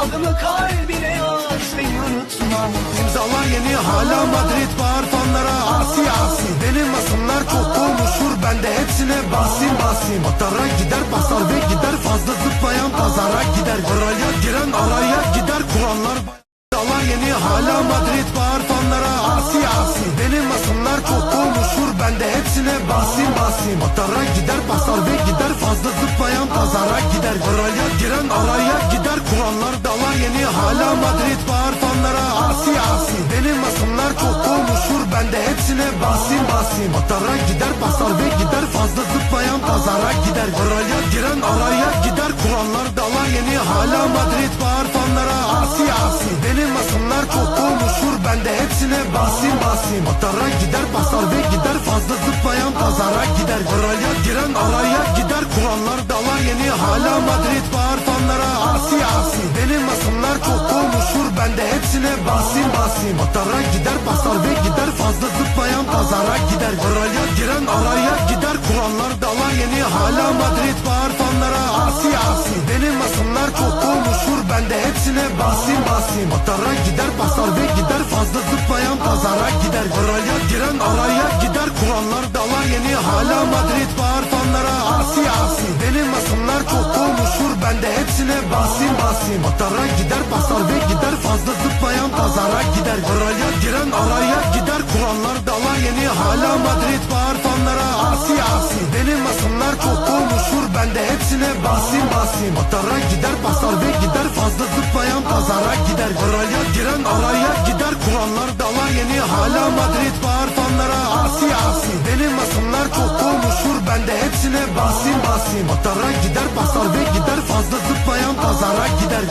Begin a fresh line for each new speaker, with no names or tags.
Adımı kalbine yaz Beni unutma.
İmzalar yeni hala Madrid bağır fanlara. Asi asi Benim asımlar çok olmuşur ben de hepsine basim basim. Atara gider basar ve gider. Fazla zıplayan pazara gider. Araya giren araya gider. Kurallar İmzalar yeni hala Madrid bağır fanlara. Asi asi Benim asımlar çok olmuşur ben de hepsine basim basim. Atara gider basar ve gider. Fazla hala Madrid bağır fanlara. Asi asi. Benim asımlar çok olmuşur ben de hepsine basim basim. Atara gider basar ve gider. Fazla zıplayan pazara gider. Araya giren araya gider. Kurallar dalar yeni. Hala Madrid bağır fanlara. Asi asi. Benim asımlar çok olmuşur ben de hepsine basim basim. Atara gider basar ve gider. Fazla basim Atara gider basar ve gider. Fazla zıplayan pazara gider. Araya giren araya gider. Kurallar dalar yeni. Hala Madrid bağır fanlara. Asi asi. Benim asımlar çok olmuşur ben de hepsine basim basim Atara gider basar ve gider. Fazla zıplayan pazara gider. Araya giren araya gider. Kurallar dalar yeni. Hala Madrid bağır fanlara. Asi asi. Benim asımlar çok olmuşur ben de hepsine basim basim Atara gider Araya giren araya gider. Kurallar dalar yeni hala Madrid bağır fanlara. Asi asi Benim asımlar çok olmuşur ben de hepsine basim basim. Atara gider basar ve gider. Fazla zıplayan pazara gider. Araya giren araya gider. Kurallar dalar yeni hala Madrid bağır fanlara. Asi asi Benim asımlar çok olmuşur ben de hepsine basim basim. Atara gider basar ve gider. Fazla zıplayan pazara gider